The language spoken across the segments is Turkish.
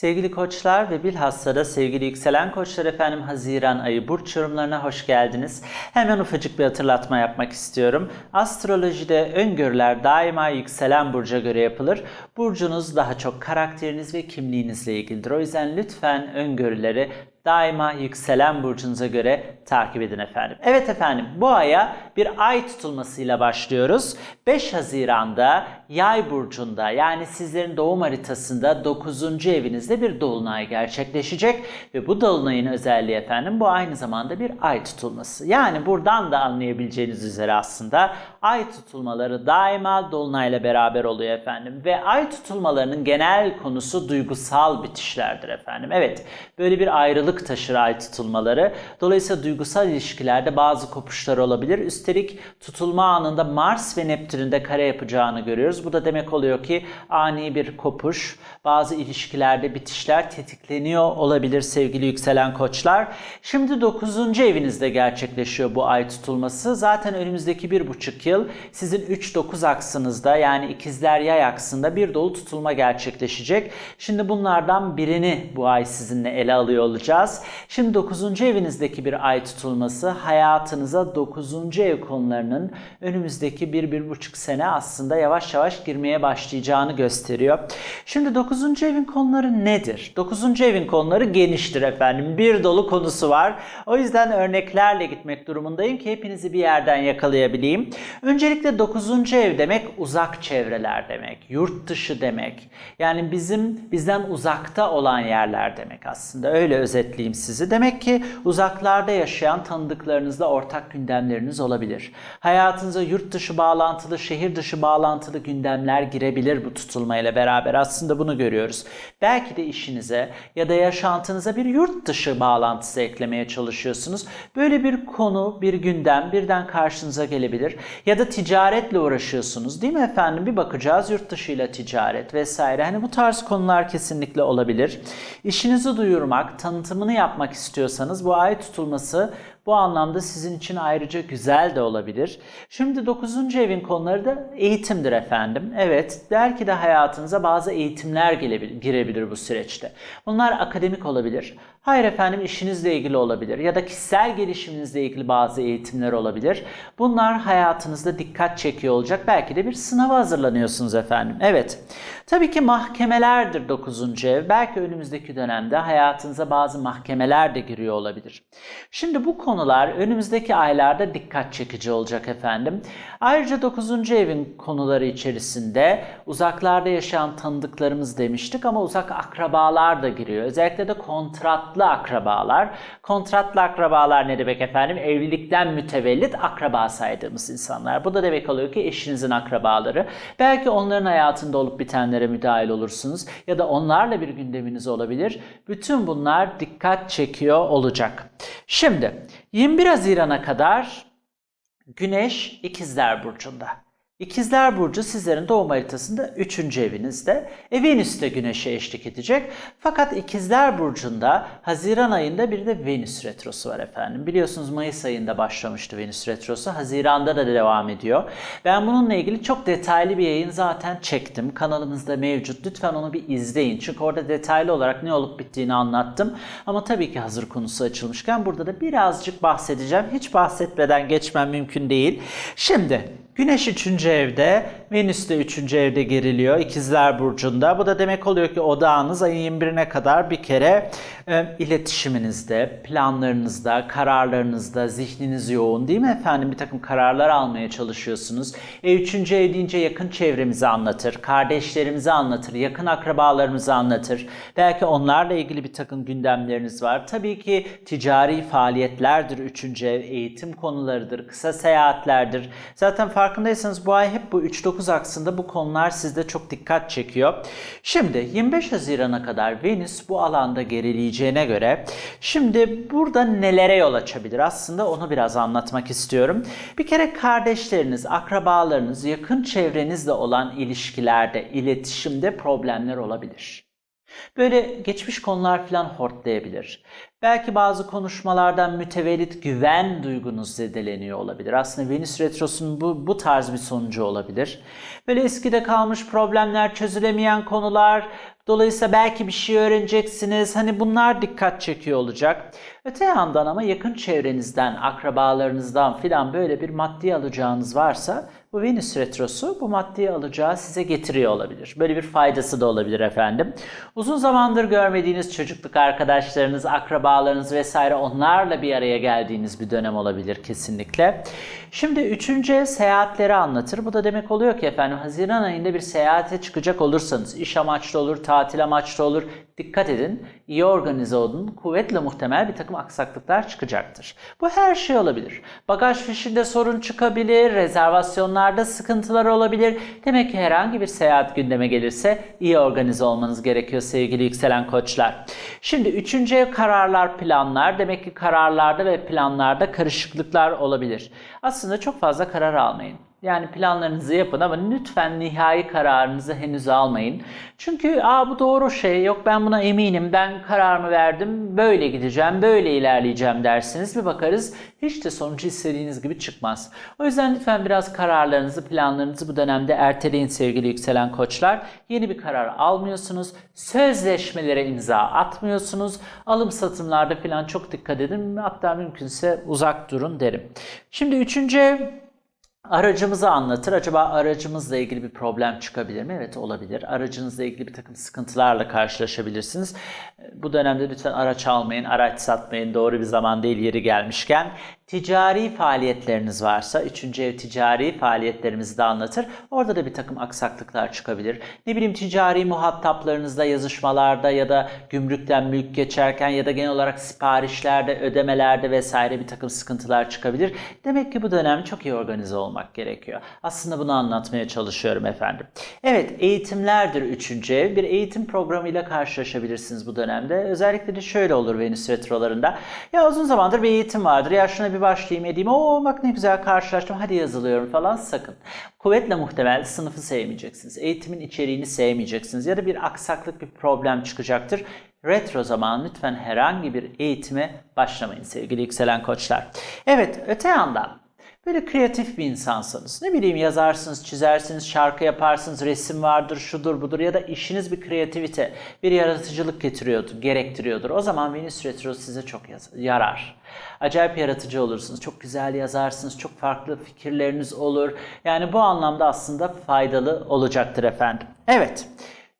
Sevgili koçlar ve bilhassa da sevgili yükselen koçlar efendim Haziran ayı burç yorumlarına hoş geldiniz. Hemen ufacık bir hatırlatma yapmak istiyorum. Astrolojide öngörüler daima yükselen burca göre yapılır. Burcunuz daha çok karakteriniz ve kimliğinizle ilgilidir. O yüzden lütfen öngörüleri daima yükselen burcunuza göre takip edin efendim. Evet efendim bu aya bir ay tutulmasıyla başlıyoruz. 5 Haziran'da yay burcunda yani sizlerin doğum haritasında 9. evinizde bir dolunay gerçekleşecek. Ve bu dolunayın özelliği efendim bu aynı zamanda bir ay tutulması. Yani buradan da anlayabileceğiniz üzere aslında ay tutulmaları daima dolunayla beraber oluyor efendim. Ve ay tutulmalarının genel konusu duygusal bitişlerdir efendim. Evet böyle bir ayrılık taşır ay tutulmaları. Dolayısıyla duygusal ilişkilerde bazı kopuşlar olabilir. Üstelik tutulma anında Mars ve Neptün'ün de kare yapacağını görüyoruz. Bu da demek oluyor ki ani bir kopuş, bazı ilişkilerde bitişler tetikleniyor olabilir sevgili yükselen koçlar. Şimdi 9. evinizde gerçekleşiyor bu ay tutulması. Zaten önümüzdeki bir buçuk yıl sizin 3-9 aksınızda yani ikizler yay aksında bir dolu tutulma gerçekleşecek. Şimdi bunlardan birini bu ay sizinle ele alıyor olacağız. Şimdi 9. evinizdeki bir ay tutulması hayatınıza 9. ev konularının önümüzdeki 1-1,5 sene aslında yavaş yavaş girmeye başlayacağını gösteriyor. Şimdi 9. evin konuları nedir? 9. evin konuları geniştir efendim. Bir dolu konusu var. O yüzden örneklerle gitmek durumundayım ki hepinizi bir yerden yakalayabileyim. Öncelikle 9. ev demek uzak çevreler demek, yurt dışı demek. Yani bizim bizden uzakta olan yerler demek aslında. Öyle özetleyeyim sizi. Demek ki uzaklarda yaşayan tanıdıklarınızla ortak gündemleriniz olabilir. Hayatınıza yurt dışı bağlantılı, şehir dışı bağlantılı gündemler girebilir bu tutulmayla beraber. Aslında bunu görüyoruz. Belki de işinize ya da yaşantınıza bir yurt dışı bağlantısı eklemeye çalışıyorsunuz. Böyle bir konu, bir gündem birden karşınıza gelebilir. Ya da ticaretle uğraşıyorsunuz değil mi efendim? Bir bakacağız yurt dışıyla ticaret vesaire. Hani bu tarz konular kesinlikle olabilir. İşinizi duyurmak, tanıtımını yapmak istiyorsanız bu ay tutulması bu anlamda sizin için ayrıca güzel de olabilir. Şimdi 9. evin konuları da eğitimdir efendim. Evet, belki de hayatınıza bazı eğitimler girebilir bu süreçte. Bunlar akademik olabilir. Hayır efendim işinizle ilgili olabilir ya da kişisel gelişiminizle ilgili bazı eğitimler olabilir. Bunlar hayatınızda dikkat çekiyor olacak. Belki de bir sınava hazırlanıyorsunuz efendim. Evet. Tabii ki mahkemelerdir 9. ev. Belki önümüzdeki dönemde hayatınıza bazı mahkemeler de giriyor olabilir. Şimdi bu konular önümüzdeki aylarda dikkat çekici olacak efendim. Ayrıca 9. evin konuları içerisinde uzaklarda yaşayan tanıdıklarımız demiştik ama uzak akrabalar da giriyor. Özellikle de kontratlı akrabalar. Kontratlı akrabalar ne demek efendim? Evlilikten mütevellit akraba saydığımız insanlar. Bu da demek oluyor ki eşinizin akrabaları. Belki onların hayatında olup bitenlere müdahil olursunuz ya da onlarla bir gündeminiz olabilir. Bütün bunlar dikkat çekiyor olacak. Şimdi 21 Haziran'a kadar Güneş İkizler Burcu'nda. İkizler Burcu sizlerin doğum haritasında 3. evinizde. E Venüs de Güneş'e eşlik edecek. Fakat İkizler Burcu'nda Haziran ayında bir de Venüs Retrosu var efendim. Biliyorsunuz Mayıs ayında başlamıştı Venüs Retrosu. Haziran'da da devam ediyor. Ben bununla ilgili çok detaylı bir yayın zaten çektim. Kanalımızda mevcut. Lütfen onu bir izleyin. Çünkü orada detaylı olarak ne olup bittiğini anlattım. Ama tabii ki hazır konusu açılmışken burada da birazcık bahsedeceğim. Hiç bahsetmeden geçmem mümkün değil. Şimdi Güneş 3. evde, Venüs de 3. evde geriliyor İkizler Burcu'nda. Bu da demek oluyor ki odağınız ayın 21'ine kadar bir kere e, iletişiminizde, planlarınızda, kararlarınızda zihniniz yoğun değil mi efendim? Bir takım kararlar almaya çalışıyorsunuz. E, 3. ev deyince yakın çevremizi anlatır, kardeşlerimizi anlatır, yakın akrabalarımızı anlatır. Belki onlarla ilgili bir takım gündemleriniz var. Tabii ki ticari faaliyetlerdir 3. ev, eğitim konularıdır, kısa seyahatlerdir. Zaten farkındaysanız bu ay hep bu 3-9 aksında bu konular sizde çok dikkat çekiyor. Şimdi 25 Haziran'a kadar Venüs bu alanda gerileyeceğine göre şimdi burada nelere yol açabilir? Aslında onu biraz anlatmak istiyorum. Bir kere kardeşleriniz, akrabalarınız, yakın çevrenizle olan ilişkilerde, iletişimde problemler olabilir. Böyle geçmiş konular falan hortlayabilir. Belki bazı konuşmalardan mütevellit güven duygunuz zedeleniyor olabilir. Aslında Venüs Retrosu'nun bu, bu tarz bir sonucu olabilir. Böyle eskide kalmış problemler, çözülemeyen konular, Dolayısıyla belki bir şey öğreneceksiniz. Hani bunlar dikkat çekiyor olacak. Öte yandan ama yakın çevrenizden, akrabalarınızdan filan böyle bir maddi alacağınız varsa bu Venüs Retrosu bu maddi alacağı size getiriyor olabilir. Böyle bir faydası da olabilir efendim. Uzun zamandır görmediğiniz çocukluk arkadaşlarınız, akrabalarınız vesaire onlarla bir araya geldiğiniz bir dönem olabilir kesinlikle. Şimdi üçüncü seyahatleri anlatır. Bu da demek oluyor ki efendim Haziran ayında bir seyahate çıkacak olursanız iş amaçlı olur, tatil amaçlı olur. Dikkat edin, iyi organize olun, kuvvetle muhtemel bir takım aksaklıklar çıkacaktır. Bu her şey olabilir. Bagaj fişinde sorun çıkabilir, rezervasyonlarda sıkıntılar olabilir. Demek ki herhangi bir seyahat gündeme gelirse iyi organize olmanız gerekiyor sevgili yükselen koçlar. Şimdi üçüncü ev kararlar, planlar. Demek ki kararlarda ve planlarda karışıklıklar olabilir. Aslında çok fazla karar almayın. Yani planlarınızı yapın ama lütfen nihai kararınızı henüz almayın. Çünkü Aa, bu doğru şey yok ben buna eminim ben kararımı verdim böyle gideceğim böyle ilerleyeceğim dersiniz. Bir bakarız hiç de sonucu istediğiniz gibi çıkmaz. O yüzden lütfen biraz kararlarınızı planlarınızı bu dönemde erteleyin sevgili yükselen koçlar. Yeni bir karar almıyorsunuz. Sözleşmelere imza atmıyorsunuz. Alım satımlarda falan çok dikkat edin. Hatta mümkünse uzak durun derim. Şimdi üçüncü Aracımızı anlatır. Acaba aracımızla ilgili bir problem çıkabilir mi? Evet olabilir. Aracınızla ilgili bir takım sıkıntılarla karşılaşabilirsiniz. Bu dönemde lütfen araç almayın, araç satmayın. Doğru bir zaman değil yeri gelmişken. Ticari faaliyetleriniz varsa, üçüncü ev ticari faaliyetlerimizi de anlatır. Orada da bir takım aksaklıklar çıkabilir. Ne bileyim ticari muhataplarınızda, yazışmalarda ya da gümrükten mülk geçerken ya da genel olarak siparişlerde, ödemelerde vesaire bir takım sıkıntılar çıkabilir. Demek ki bu dönem çok iyi organize olmak gerekiyor. Aslında bunu anlatmaya çalışıyorum efendim. Evet, eğitimlerdir üçüncü ev. Bir eğitim programıyla karşılaşabilirsiniz bu dönemde. Özellikle de şöyle olur Venüs retrolarında. Ya uzun zamandır bir eğitim vardır. Ya şuna bir başlayayım edeyim. Oo bak ne güzel karşılaştım. Hadi yazılıyorum falan sakın. Kuvvetle muhtemel sınıfı sevmeyeceksiniz. Eğitimin içeriğini sevmeyeceksiniz. Ya da bir aksaklık, bir problem çıkacaktır. Retro zaman lütfen herhangi bir eğitime başlamayın sevgili yükselen koçlar. Evet öte yandan Böyle kreatif bir insansınız. Ne bileyim yazarsınız, çizersiniz, şarkı yaparsınız, resim vardır, şudur budur ya da işiniz bir kreativite, bir yaratıcılık getiriyordur, gerektiriyordur. O zaman Venüs Retro size çok yarar. Acayip yaratıcı olursunuz. Çok güzel yazarsınız, çok farklı fikirleriniz olur. Yani bu anlamda aslında faydalı olacaktır efendim. Evet.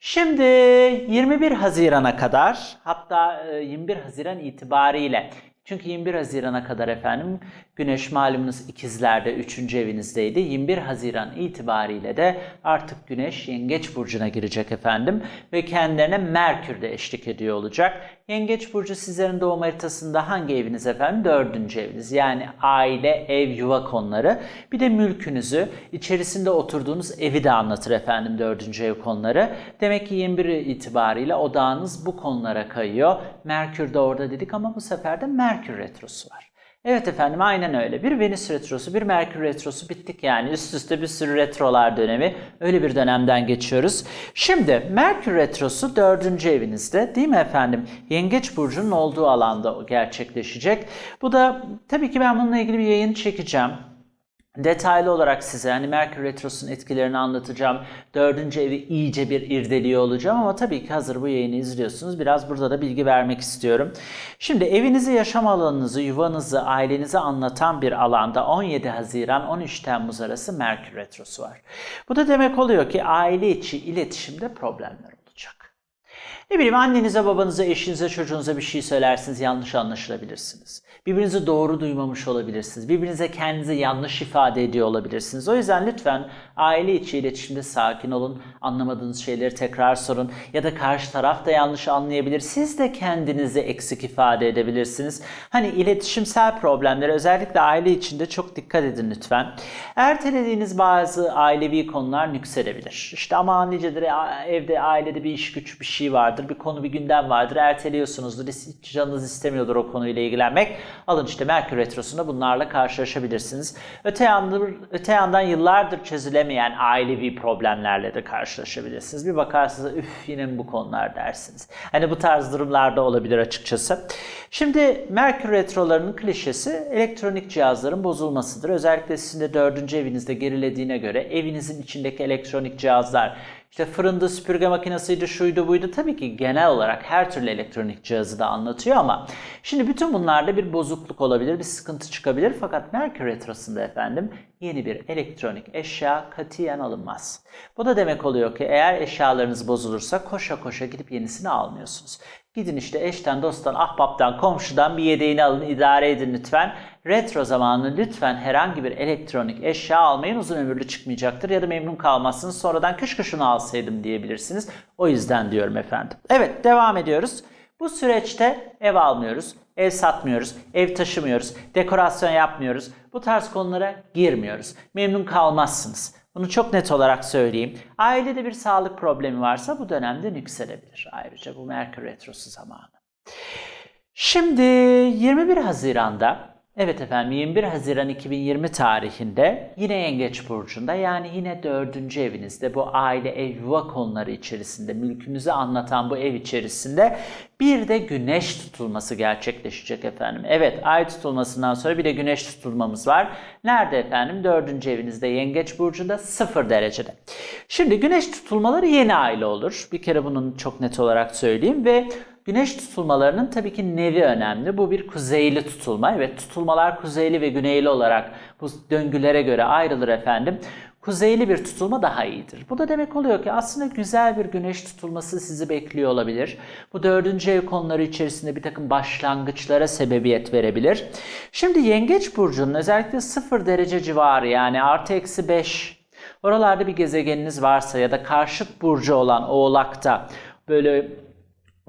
Şimdi 21 Haziran'a kadar hatta 21 Haziran itibariyle çünkü 21 Haziran'a kadar efendim Güneş malumunuz ikizlerde 3. evinizdeydi. 21 Haziran itibariyle de artık Güneş Yengeç Burcu'na girecek efendim. Ve kendilerine Merkür de eşlik ediyor olacak. Yengeç Burcu sizlerin doğum haritasında hangi eviniz efendim? Dördüncü eviniz. Yani aile, ev, yuva konuları. Bir de mülkünüzü, içerisinde oturduğunuz evi de anlatır efendim dördüncü ev konuları. Demek ki 21 itibariyle odağınız bu konulara kayıyor. Merkür de orada dedik ama bu sefer de Merkür Retrosu var. Evet efendim aynen öyle. Bir Venüs retrosu, bir Merkür retrosu bittik yani. Üst üste bir sürü retrolar dönemi. Öyle bir dönemden geçiyoruz. Şimdi Merkür retrosu dördüncü evinizde değil mi efendim? Yengeç burcunun olduğu alanda gerçekleşecek. Bu da tabii ki ben bununla ilgili bir yayın çekeceğim detaylı olarak size hani Merkür Retrosu'nun etkilerini anlatacağım. Dördüncü evi iyice bir irdeliyor olacağım ama tabii ki hazır bu yayını izliyorsunuz. Biraz burada da bilgi vermek istiyorum. Şimdi evinizi, yaşam alanınızı, yuvanızı, ailenizi anlatan bir alanda 17 Haziran 13 Temmuz arası Merkür Retrosu var. Bu da demek oluyor ki aile içi iletişimde problemler olacak. Ne bileyim annenize, babanıza, eşinize, çocuğunuza bir şey söylersiniz yanlış anlaşılabilirsiniz. Birbirinizi doğru duymamış olabilirsiniz. Birbirinize kendinizi yanlış ifade ediyor olabilirsiniz. O yüzden lütfen aile içi iletişimde sakin olun. Anlamadığınız şeyleri tekrar sorun. Ya da karşı taraf da yanlış anlayabilir. Siz de kendinizi eksik ifade edebilirsiniz. Hani iletişimsel problemlere özellikle aile içinde çok dikkat edin lütfen. Ertelediğiniz bazı ailevi konular nüksedebilir. İşte ama nicedir evde ailede bir iş güç bir şey vardır, bir konu bir gündem vardır, erteliyorsunuzdur, canınız istemiyordur o konuyla ilgilenmek. Alın işte Merkür Retrosu'nda bunlarla karşılaşabilirsiniz. Öte yandan, öte yandan yıllardır çözülemeyen ailevi problemlerle de karşılaşabilirsiniz. Bir bakarsınız üf yine mi bu konular dersiniz. Hani bu tarz durumlarda olabilir açıkçası. Şimdi Merkür Retrolarının klişesi elektronik cihazların bozulmasıdır. Özellikle sizin de dördüncü evinizde gerilediğine göre evinizin içindeki elektronik cihazlar işte fırında süpürge makinesiydi, şuydu buydu. Tabii ki genel olarak her türlü elektronik cihazı da anlatıyor ama şimdi bütün bunlarda bir bozukluk olabilir, bir sıkıntı çıkabilir. Fakat Merkür Retrosu'nda efendim yeni bir elektronik eşya katiyen alınmaz. Bu da demek oluyor ki eğer eşyalarınız bozulursa koşa koşa gidip yenisini almıyorsunuz. Gidin işte eşten, dosttan, ahbaptan, komşudan bir yedeğini alın, idare edin lütfen. Retro zamanı lütfen herhangi bir elektronik eşya almayın. Uzun ömürlü çıkmayacaktır ya da memnun kalmazsınız. Sonradan keşke şunu alsaydım diyebilirsiniz. O yüzden diyorum efendim. Evet devam ediyoruz. Bu süreçte ev almıyoruz, ev satmıyoruz, ev taşımıyoruz, dekorasyon yapmıyoruz. Bu tarz konulara girmiyoruz. Memnun kalmazsınız. Bunu çok net olarak söyleyeyim. Ailede bir sağlık problemi varsa bu dönemde yükselebilir. Ayrıca bu Merkür Retrosu zamanı. Şimdi 21 Haziran'da Evet efendim 21 Haziran 2020 tarihinde yine Yengeç Burcu'nda yani yine dördüncü evinizde bu aile ev yuva konuları içerisinde mülkünüzü anlatan bu ev içerisinde bir de güneş tutulması gerçekleşecek efendim. Evet ay tutulmasından sonra bir de güneş tutulmamız var. Nerede efendim? Dördüncü evinizde Yengeç Burcu'nda 0 derecede. Şimdi güneş tutulmaları yeni aile olur. Bir kere bunun çok net olarak söyleyeyim ve Güneş tutulmalarının tabii ki nevi önemli. Bu bir kuzeyli tutulma. Evet tutulmalar kuzeyli ve güneyli olarak bu döngülere göre ayrılır efendim. Kuzeyli bir tutulma daha iyidir. Bu da demek oluyor ki aslında güzel bir güneş tutulması sizi bekliyor olabilir. Bu dördüncü ev konuları içerisinde bir takım başlangıçlara sebebiyet verebilir. Şimdi Yengeç Burcu'nun özellikle 0 derece civarı yani artı eksi 5 oralarda bir gezegeniniz varsa ya da karşıt burcu olan Oğlak'ta böyle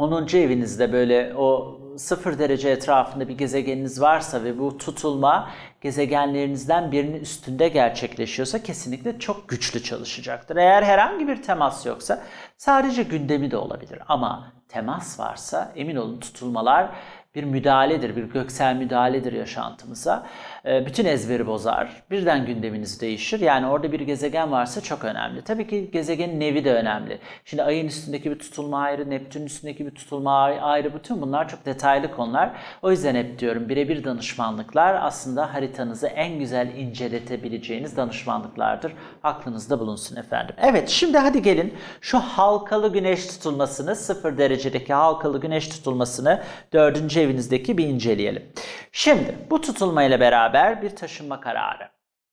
10. evinizde böyle o 0 derece etrafında bir gezegeniniz varsa ve bu tutulma gezegenlerinizden birinin üstünde gerçekleşiyorsa kesinlikle çok güçlü çalışacaktır. Eğer herhangi bir temas yoksa sadece gündemi de olabilir ama temas varsa emin olun tutulmalar bir müdahaledir, bir göksel müdahaledir yaşantımıza. Ee, bütün ezberi bozar. Birden gündeminiz değişir. Yani orada bir gezegen varsa çok önemli. Tabii ki gezegenin nevi de önemli. Şimdi ayın üstündeki bir tutulma ayrı, Neptünün üstündeki bir tutulma ayrı. Bütün bunlar çok detaylı konular. O yüzden hep diyorum birebir danışmanlıklar aslında haritanızı en güzel inceletebileceğiniz danışmanlıklardır. Aklınızda bulunsun efendim. Evet şimdi hadi gelin şu halkalı güneş tutulmasını 0 derecedeki halkalı güneş tutulmasını 4. evinizdeki bir inceleyelim. Şimdi bu tutulmayla beraber beraber bir taşınma kararı,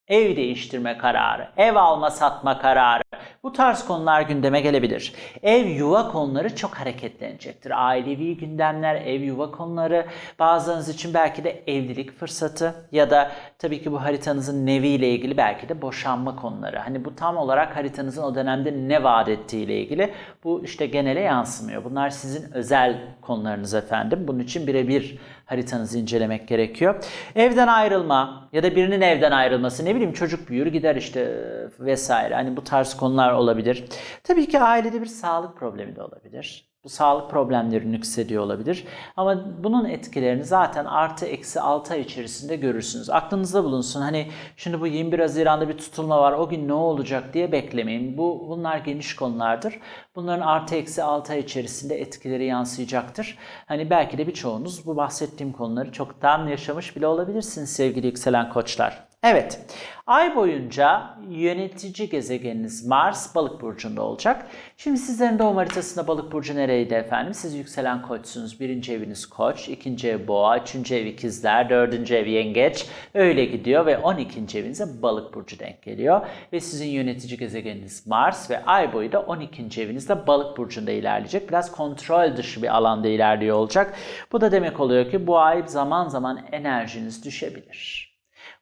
ev değiştirme kararı, ev alma satma kararı bu tarz konular gündeme gelebilir. Ev yuva konuları çok hareketlenecektir. Ailevi gündemler, ev yuva konuları bazılarınız için belki de evlilik fırsatı ya da tabii ki bu haritanızın neviyle ilgili belki de boşanma konuları. Hani bu tam olarak haritanızın o dönemde ne vaat ettiğiyle ilgili. Bu işte genele yansımıyor. Bunlar sizin özel konularınız efendim. Bunun için birebir haritanızı incelemek gerekiyor. Evden ayrılma ya da birinin evden ayrılması ne bileyim çocuk büyür gider işte vesaire. Hani bu tarz konular olabilir. Tabii ki ailede bir sağlık problemi de olabilir. Bu sağlık problemleri yükseliyor olabilir. Ama bunun etkilerini zaten artı eksi 6 ay içerisinde görürsünüz. Aklınızda bulunsun. Hani şimdi bu 21 Haziran'da bir tutulma var. O gün ne olacak diye beklemeyin. Bu bunlar geniş konulardır. Bunların artı eksi 6 ay içerisinde etkileri yansıyacaktır. Hani belki de birçoğunuz bu bahsettiğim konuları çoktan yaşamış bile olabilirsiniz sevgili yükselen koçlar. Evet, ay boyunca yönetici gezegeniniz Mars balık burcunda olacak. Şimdi sizlerin doğum haritasında balık burcu nereydi efendim? Siz yükselen koçsunuz. Birinci eviniz koç, ikinci ev boğa, üçüncü ev ikizler, dördüncü ev yengeç. Öyle gidiyor ve 12. evinize balık burcu denk geliyor. Ve sizin yönetici gezegeniniz Mars ve ay boyu da 12. evinizde balık burcunda ilerleyecek. Biraz kontrol dışı bir alanda ilerliyor olacak. Bu da demek oluyor ki bu ay zaman zaman enerjiniz düşebilir.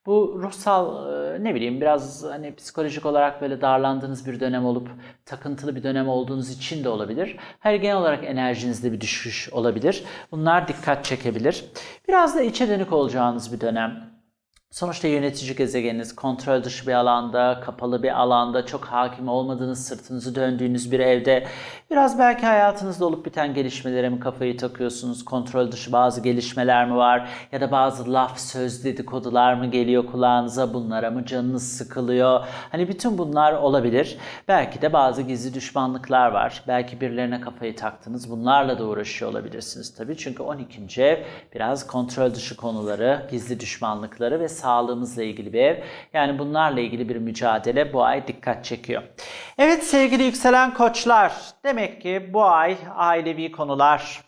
Bu ruhsal ne bileyim biraz hani psikolojik olarak böyle darlandığınız bir dönem olup takıntılı bir dönem olduğunuz için de olabilir. Her genel olarak enerjinizde bir düşüş olabilir. Bunlar dikkat çekebilir. Biraz da içe dönük olacağınız bir dönem. Sonuçta yönetici gezegeniniz kontrol dışı bir alanda, kapalı bir alanda, çok hakim olmadığınız, sırtınızı döndüğünüz bir evde biraz belki hayatınızda olup biten gelişmelere mi kafayı takıyorsunuz? Kontrol dışı bazı gelişmeler mi var? Ya da bazı laf, söz, dedikodular mı geliyor kulağınıza? Bunlara mı canınız sıkılıyor? Hani bütün bunlar olabilir. Belki de bazı gizli düşmanlıklar var. Belki birilerine kafayı taktınız. Bunlarla da uğraşıyor olabilirsiniz tabii. Çünkü 12. ev biraz kontrol dışı konuları, gizli düşmanlıkları ve sağlığımızla ilgili bir ev. Yani bunlarla ilgili bir mücadele bu ay dikkat çekiyor. Evet sevgili yükselen koçlar. Demek ki bu ay ailevi konular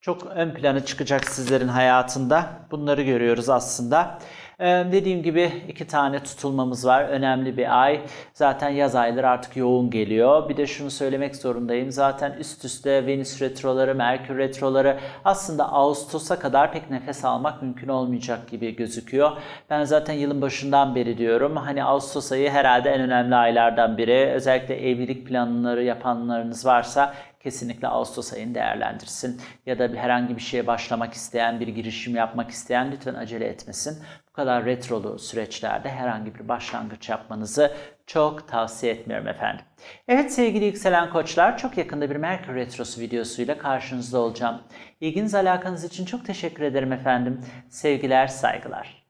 çok ön plana çıkacak sizlerin hayatında. Bunları görüyoruz aslında. Ee, dediğim gibi iki tane tutulmamız var. Önemli bir ay. Zaten yaz ayları artık yoğun geliyor. Bir de şunu söylemek zorundayım. Zaten üst üste Venüs retroları, Merkür retroları aslında Ağustos'a kadar pek nefes almak mümkün olmayacak gibi gözüküyor. Ben zaten yılın başından beri diyorum. Hani Ağustos ayı herhalde en önemli aylardan biri. Özellikle evlilik planları yapanlarınız varsa kesinlikle Ağustos ayını değerlendirsin. Ya da bir herhangi bir şeye başlamak isteyen, bir girişim yapmak isteyen lütfen acele etmesin. Bu kadar retrolu süreçlerde herhangi bir başlangıç yapmanızı çok tavsiye etmiyorum efendim. Evet sevgili yükselen koçlar çok yakında bir Merkür Retrosu videosuyla karşınızda olacağım. İlginiz alakanız için çok teşekkür ederim efendim. Sevgiler, saygılar.